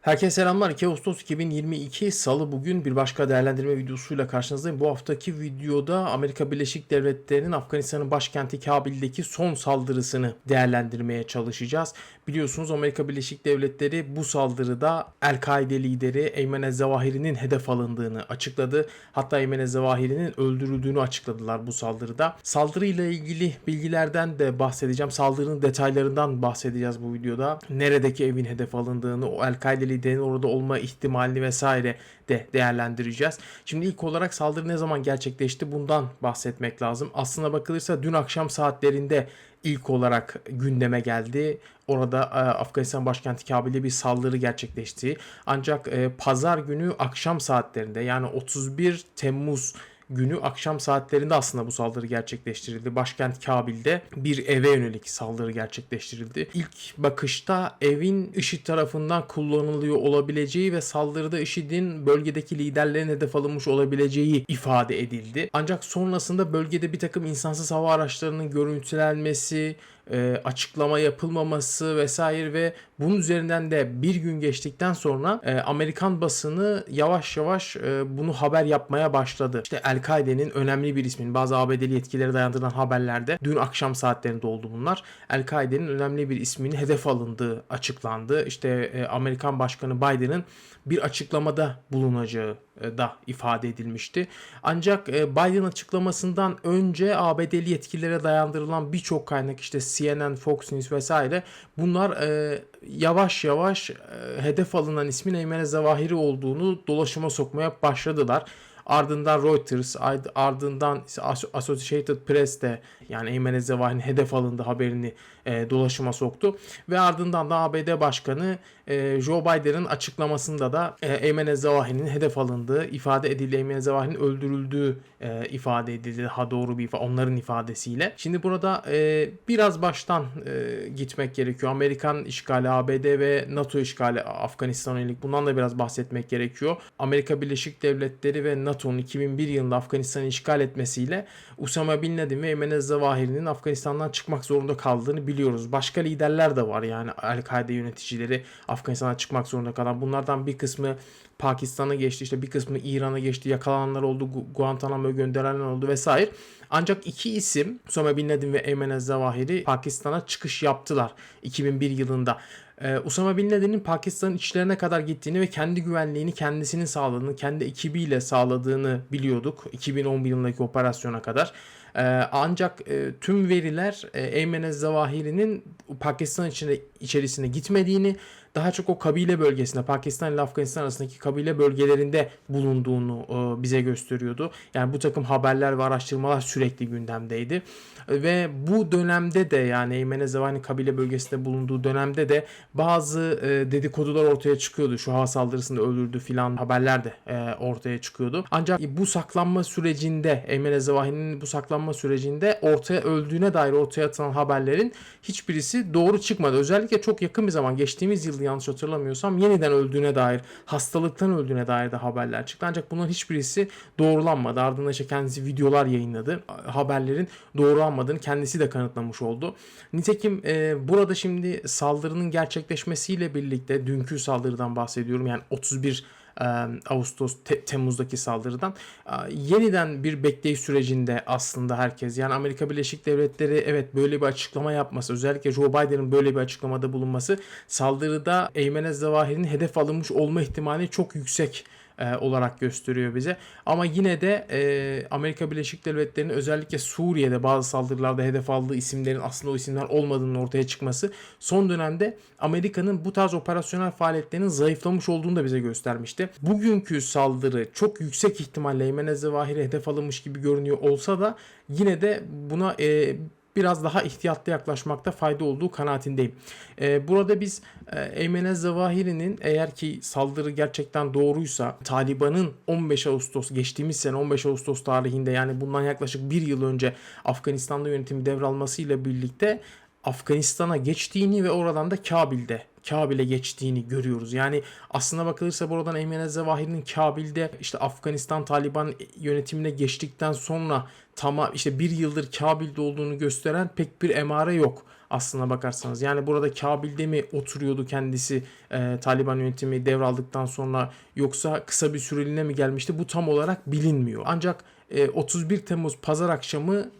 Herkese selamlar. 2 Ağustos 2022 Salı bugün bir başka değerlendirme videosuyla karşınızdayım. Bu haftaki videoda Amerika Birleşik Devletleri'nin Afganistan'ın başkenti Kabil'deki son saldırısını değerlendirmeye çalışacağız. Biliyorsunuz Amerika Birleşik Devletleri bu saldırıda El-Kaide lideri Eymen Ez-Zawahiri'nin hedef alındığını açıkladı. Hatta Eymen Ez-Zawahiri'nin öldürüldüğünü açıkladılar bu saldırıda. Saldırıyla ilgili bilgilerden de bahsedeceğim. Saldırının detaylarından bahsedeceğiz bu videoda. Neredeki evin hedef alındığını, o El-Kaide liderinin orada olma ihtimalini vesaire de değerlendireceğiz. Şimdi ilk olarak saldırı ne zaman gerçekleşti bundan bahsetmek lazım. Aslına bakılırsa dün akşam saatlerinde ilk olarak gündeme geldi. Orada e, Afganistan başkenti Kabil'e bir saldırı gerçekleşti. Ancak e, pazar günü akşam saatlerinde yani 31 Temmuz günü akşam saatlerinde aslında bu saldırı gerçekleştirildi. Başkent Kabil'de bir eve yönelik saldırı gerçekleştirildi. İlk bakışta evin IŞİD tarafından kullanılıyor olabileceği ve saldırıda IŞİD'in bölgedeki liderlerin hedef alınmış olabileceği ifade edildi. Ancak sonrasında bölgede bir takım insansız hava araçlarının görüntülenmesi, e, açıklama yapılmaması vesaire ve bunun üzerinden de bir gün geçtikten sonra e, Amerikan basını yavaş yavaş e, bunu haber yapmaya başladı. İşte El-Kaide'nin önemli bir ismin bazı ABD'li yetkililere dayandırılan haberlerde dün akşam saatlerinde oldu bunlar. El-Kaide'nin önemli bir isminin hedef alındığı açıklandı. İşte e, Amerikan Başkanı Biden'ın bir açıklamada bulunacağı e, da ifade edilmişti. Ancak e, Biden açıklamasından önce ABD'li yetkililere dayandırılan birçok kaynak işte CNN, Fox News vesaire bunlar e, yavaş yavaş hedef alınan ismin Eymen Zavahiri olduğunu dolaşıma sokmaya başladılar. Ardından Reuters, ardından Associated Press de yani Eymen Ezevahir'in hedef alındı haberini e, dolaşıma soktu. Ve ardından da ABD Başkanı e, Joe Biden'ın açıklamasında da e, Eymen Ezevahir'in hedef alındığı ifade edildi. Eymen Ezevahir'in öldürüldüğü e, ifade edildi. Daha doğru bir ifade, onların ifadesiyle. Şimdi burada e, biraz baştan e, gitmek gerekiyor. Amerikan işgali, ABD ve NATO işgali Afganistan'a yönelik bundan da biraz bahsetmek gerekiyor. Amerika Birleşik Devletleri ve NATO'nun 2001 yılında Afganistan'ı işgal etmesiyle Usama Bin Laden ve Eymen Ezevahir'in Afganistan'dan çıkmak zorunda kaldığını biliyoruz. Başka liderler de var yani El-Kaide yöneticileri Afganistan'a çıkmak zorunda kalan. Bunlardan bir kısmı Pakistan'a geçti işte bir kısmı İran'a geçti yakalananlar oldu Guantanamo'ya gönderilenler oldu vesaire. Ancak iki isim Usama Bin Laden ve Eymen Zawahiri Pakistan'a çıkış yaptılar 2001 yılında. Ee, Usama Bin Laden'in Pakistan'ın içlerine kadar gittiğini ve kendi güvenliğini kendisinin sağladığını, kendi ekibiyle sağladığını biliyorduk 2011 yılındaki operasyona kadar. Ee, ancak e, tüm veriler e, Eymen Zawahiri'nin Pakistan içine, içerisine gitmediğini, daha çok o kabile bölgesinde Pakistan ile Afganistan arasındaki kabile bölgelerinde bulunduğunu e, bize gösteriyordu. Yani bu takım haberler ve araştırmalar sürekli gündemdeydi. Ve bu dönemde de yani Eymen Ezevani kabile bölgesinde bulunduğu dönemde de bazı dedikodular ortaya çıkıyordu. Şu hava saldırısında öldürdü filan haberler de ortaya çıkıyordu. Ancak bu saklanma sürecinde Eymen Ezevani'nin bu saklanma sürecinde ortaya öldüğüne dair ortaya atılan haberlerin hiçbirisi doğru çıkmadı. Özellikle çok yakın bir zaman geçtiğimiz yıl yanlış hatırlamıyorsam yeniden öldüğüne dair hastalıktan öldüğüne dair de haberler çıktı. Ancak bunların hiçbirisi doğrulanmadı. Ardından işte kendisi videolar yayınladı. Haberlerin doğrulanmadığını kendisi de kanıtlamış oldu. Nitekim e, burada şimdi saldırının gerçekleşmesiyle birlikte dünkü saldırıdan bahsediyorum. Yani 31 Ağustos te- Temmuz'daki saldırıdan. Yeniden bir bekleyiş sürecinde aslında herkes. Yani Amerika Birleşik Devletleri evet böyle bir açıklama yapması özellikle Joe Biden'ın böyle bir açıklamada bulunması saldırıda Eymen Zavahir'in hedef alınmış olma ihtimali çok yüksek e, olarak gösteriyor bize. Ama yine de e, Amerika Birleşik Devletleri'nin özellikle Suriye'de bazı saldırılarda hedef aldığı isimlerin aslında o isimler olmadığının ortaya çıkması son dönemde Amerika'nın bu tarz operasyonel faaliyetlerinin zayıflamış olduğunu da bize göstermişti. Bugünkü saldırı çok yüksek ihtimalle Eymen Zevahir'e hedef alınmış gibi görünüyor olsa da yine de buna e, biraz daha ihtiyatlı yaklaşmakta fayda olduğu kanaatindeyim. Ee, burada biz e, Eymen Zavahiri'nin eğer ki saldırı gerçekten doğruysa Taliban'ın 15 Ağustos geçtiğimiz sene 15 Ağustos tarihinde yani bundan yaklaşık bir yıl önce Afganistan'da yönetimi devralmasıyla birlikte Afganistan'a geçtiğini ve oradan da Kabil'de Kabil'e geçtiğini görüyoruz. Yani aslına bakılırsa buradan Eymen Zevahir'in Kabil'de işte Afganistan Taliban yönetimine geçtikten sonra tamam işte bir yıldır Kabil'de olduğunu gösteren pek bir emare yok. aslına bakarsanız. Yani burada Kabil'de mi oturuyordu kendisi e, Taliban yönetimi devraldıktan sonra yoksa kısa bir süreliğine mi gelmişti bu tam olarak bilinmiyor. Ancak e, 31 Temmuz pazar akşamı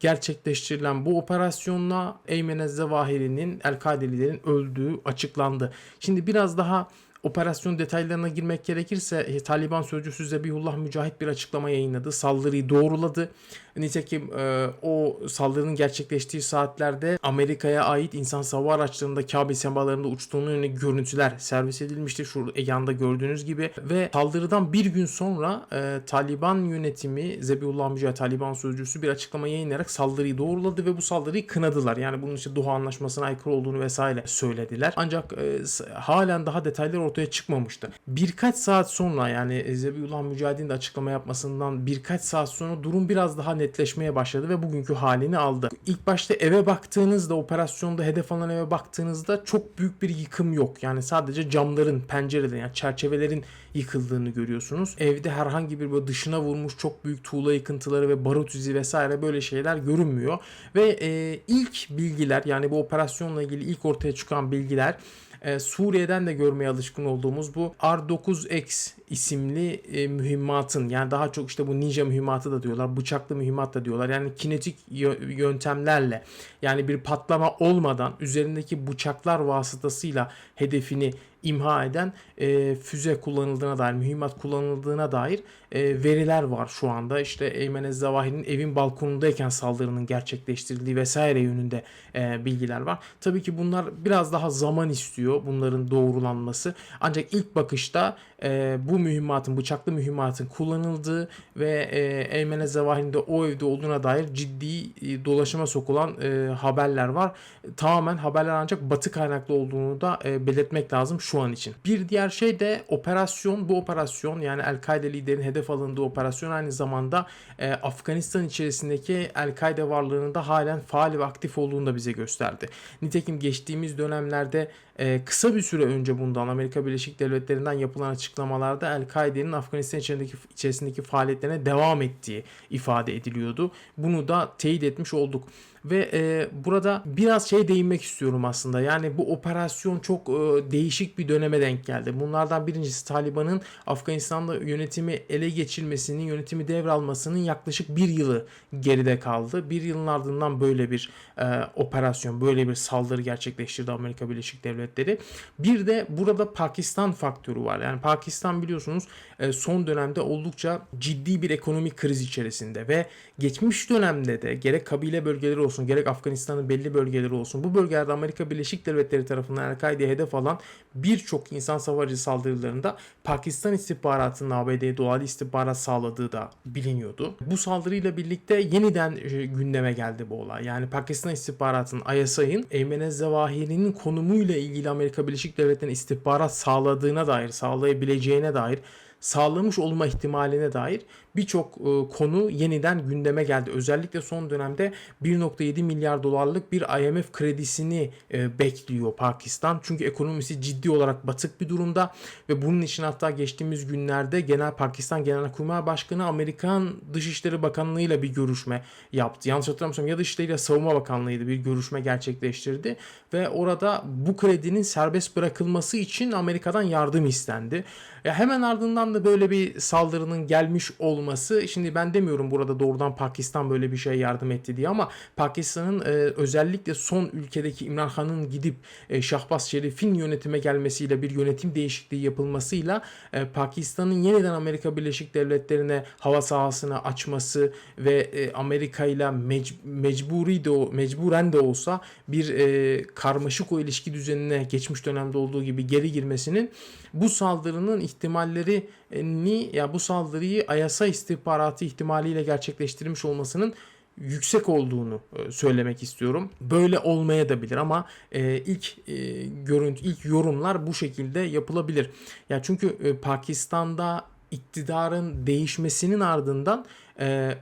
gerçekleştirilen bu operasyonla Eymen Zevahiri'nin El-Kaidelilerin öldüğü açıklandı. Şimdi biraz daha operasyon detaylarına girmek gerekirse e, Taliban sözcüsü Zebihullah Mücahit bir açıklama yayınladı. Saldırıyı doğruladı. Nitekim e, o saldırının gerçekleştiği saatlerde Amerika'ya ait insan hava araçlarında Kabil semalarında uçtuğunu yönelik görüntüler servis edilmişti. Şu yanda gördüğünüz gibi ve saldırıdan bir gün sonra e, Taliban yönetimi Zebihullah Mücahit Taliban sözcüsü bir açıklama yayınlayarak saldırıyı doğruladı ve bu saldırıyı kınadılar. Yani bunun işte Doha Anlaşması'na aykırı olduğunu vesaire söylediler. Ancak e, halen daha detaylar ortaya çıkmamıştı. Birkaç saat sonra yani Zebihullah Mücahit'in de açıklama yapmasından birkaç saat sonra durum biraz daha netleşmeye başladı ve bugünkü halini aldı. İlk başta eve baktığınızda operasyonda hedef alan eve baktığınızda çok büyük bir yıkım yok. Yani sadece camların, pencerelerin yani çerçevelerin yıkıldığını görüyorsunuz. Evde herhangi bir böyle dışına vurmuş çok büyük tuğla yıkıntıları ve barut izi vesaire böyle şeyler görünmüyor. Ve e, ilk bilgiler yani bu operasyonla ilgili ilk ortaya çıkan bilgiler e, Suriye'den de görmeye alışkın olduğumuz bu R9X isimli e, mühimmatın yani daha çok işte bu ninja mühimmatı da diyorlar, bıçaklı mühimmat da diyorlar. Yani kinetik yöntemlerle yani bir patlama olmadan üzerindeki bıçaklar vasıtasıyla hedefini imha eden e, füze kullanıldığına dair, mühimmat kullanıldığına dair e, veriler var şu anda. İşte Eymen Zavahir'in evin balkonundayken saldırının gerçekleştirildiği vesaire yönünde e, bilgiler var. Tabii ki bunlar biraz daha zaman istiyor bunların doğrulanması. Ancak ilk bakışta e, bu mühimmatın, bıçaklı mühimmatın kullanıldığı ve e, Eymen Zavahir'in de o evde olduğuna dair ciddi e, dolaşıma sokulan e, haberler var. Tamamen haberler ancak batı kaynaklı olduğunu da e, belirtmek lazım şu an için. Bir diğer şey de operasyon. Bu operasyon yani El-Kaide liderin hedef alındığı operasyon aynı zamanda e, Afganistan içerisindeki El-Kaide varlığının da halen faal ve aktif olduğunu da bize gösterdi. Nitekim geçtiğimiz dönemlerde e, kısa bir süre önce bundan Amerika Birleşik Devletleri'nden yapılan açıklamalarda El-Kaide'nin Afganistan içerisindeki, içerisindeki faaliyetlerine devam ettiği ifade ediliyordu. Bunu da teyit etmiş olduk. Ve e, burada biraz şey değinmek istiyorum aslında. Yani bu operasyon çok e, değişik bir döneme denk geldi. Bunlardan birincisi Taliban'ın Afganistan'da yönetimi ele geçirmesinin, yönetimi devralmasının yaklaşık bir yılı geride kaldı. Bir yılın ardından böyle bir e, operasyon, böyle bir saldırı gerçekleştirdi Amerika Birleşik Devletleri. Bir de burada Pakistan faktörü var. Yani Pakistan biliyorsunuz e, son dönemde oldukça ciddi bir ekonomik kriz içerisinde ve geçmiş dönemde de gerek kabile bölgeleri olsun gerek Afganistan'ın belli bölgeleri olsun bu bölgelerde Amerika Birleşik Devletleri tarafından El-Kaide'ye hedef alan birçok insan savarıcı saldırılarında Pakistan istihbaratının ABD'ye doğal istihbarat sağladığı da biliniyordu. Bu saldırıyla birlikte yeniden e, gündeme geldi bu olay. Yani Pakistan istihbaratının ISI'nin Eymen Zevahiri'nin konumuyla ilgili Amerika Birleşik Devletleri'nin istihbarat sağladığına dair, sağlayabileceğine dair sağlamış olma ihtimaline dair birçok e, konu yeniden gündeme geldi. Özellikle son dönemde 1.7 milyar dolarlık bir IMF kredisini e, bekliyor Pakistan. Çünkü ekonomisi ciddi olarak batık bir durumda ve bunun için hatta geçtiğimiz günlerde Genel Pakistan Genelkurmay Başkanı Amerikan Dışişleri Bakanlığı ile bir görüşme yaptı. Yanlış hatırlamıyorsam ya Dışişleri ya Savunma Bakanlığı'ydı bir görüşme gerçekleştirdi ve orada bu kredinin serbest bırakılması için Amerika'dan yardım istendi. Ya hemen ardından da böyle bir saldırının gelmiş olması şimdi ben demiyorum burada doğrudan Pakistan böyle bir şeye yardım etti diye ama Pakistan'ın e, özellikle son ülkedeki İmran Han'ın gidip e, Şahbaz Şerif'in yönetime gelmesiyle bir yönetim değişikliği yapılmasıyla e, Pakistan'ın yeniden Amerika Birleşik Devletleri'ne hava sahasını açması ve e, Amerika ile mec- mecburi de o mecburen de olsa bir e, karmaşık o ilişki düzenine geçmiş dönemde olduğu gibi geri girmesinin bu saldırının ihtimallerini ya bu saldırıyı Ayasa istihbaratı ihtimaliyle gerçekleştirmiş olmasının yüksek olduğunu e, söylemek istiyorum. Böyle olmaya da bilir ama e, ilk e, görüntü ilk yorumlar bu şekilde yapılabilir. Ya çünkü Pakistan'da iktidarın değişmesinin ardından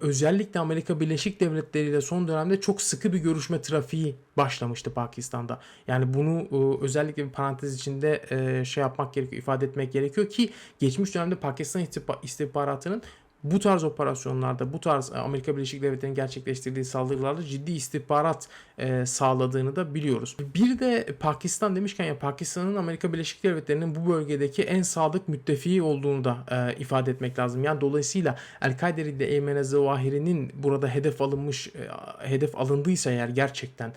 özellikle Amerika Birleşik Devletleri ile son dönemde çok sıkı bir görüşme trafiği başlamıştı Pakistan'da. Yani bunu özellikle bir parantez içinde şey yapmak gerekiyor, ifade etmek gerekiyor ki geçmiş dönemde Pakistan istihbaratının bu tarz operasyonlarda, bu tarz e, Amerika Birleşik Devletleri'nin gerçekleştirdiği saldırılarda ciddi istihbarat e, sağladığını da biliyoruz. Bir de Pakistan demişken ya Pakistan'ın Amerika Birleşik Devletleri'nin bu bölgedeki en sadık müttefiği olduğunu da e, ifade etmek lazım. Yani dolayısıyla El-Kaide lideri Eymen Zawahiri'nin burada hedef alınmış, e, hedef alındıysa eğer gerçekten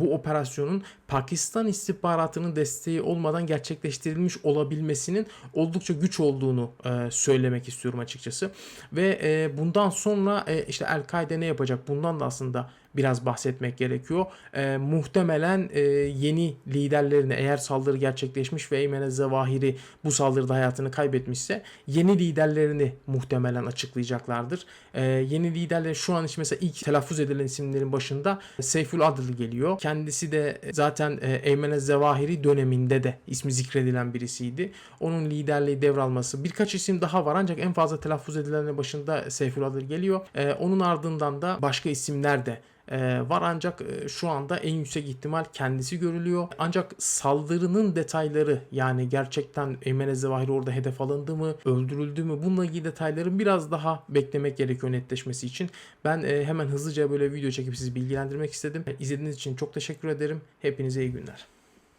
bu operasyonun Pakistan istihbaratının desteği olmadan gerçekleştirilmiş olabilmesinin oldukça güç olduğunu e, söylemek istiyorum açıkçası. Ve e, bundan sonra e, işte El-Kaide ne yapacak? Bundan da aslında biraz bahsetmek gerekiyor. E, muhtemelen e, yeni liderlerine eğer saldırı gerçekleşmiş ve Eymen Zevahiri bu saldırıda hayatını kaybetmişse yeni liderlerini muhtemelen açıklayacaklardır. E, yeni liderler şu an için mesela ilk telaffuz edilen isimlerin başında Seyful Adıl geliyor. Kendisi de zaten e, Eymen Zevahiri döneminde de ismi zikredilen birisiydi. Onun liderliği devralması birkaç isim daha var ancak en fazla telaffuz edilenlerin başında Seyful Adıl geliyor. E, onun ardından da başka isimler de e, var ancak e, şu anda en yüksek ihtimal kendisi görülüyor. Ancak saldırının detayları yani gerçekten Eymen Zevahiri orada hedef alındı mı, öldürüldü mü bununla ilgili detayların biraz daha beklemek gerekiyor netleşmesi için. Ben e, hemen hızlıca böyle video çekip sizi bilgilendirmek istedim. İzlediğiniz için çok teşekkür ederim. Hepinize iyi günler.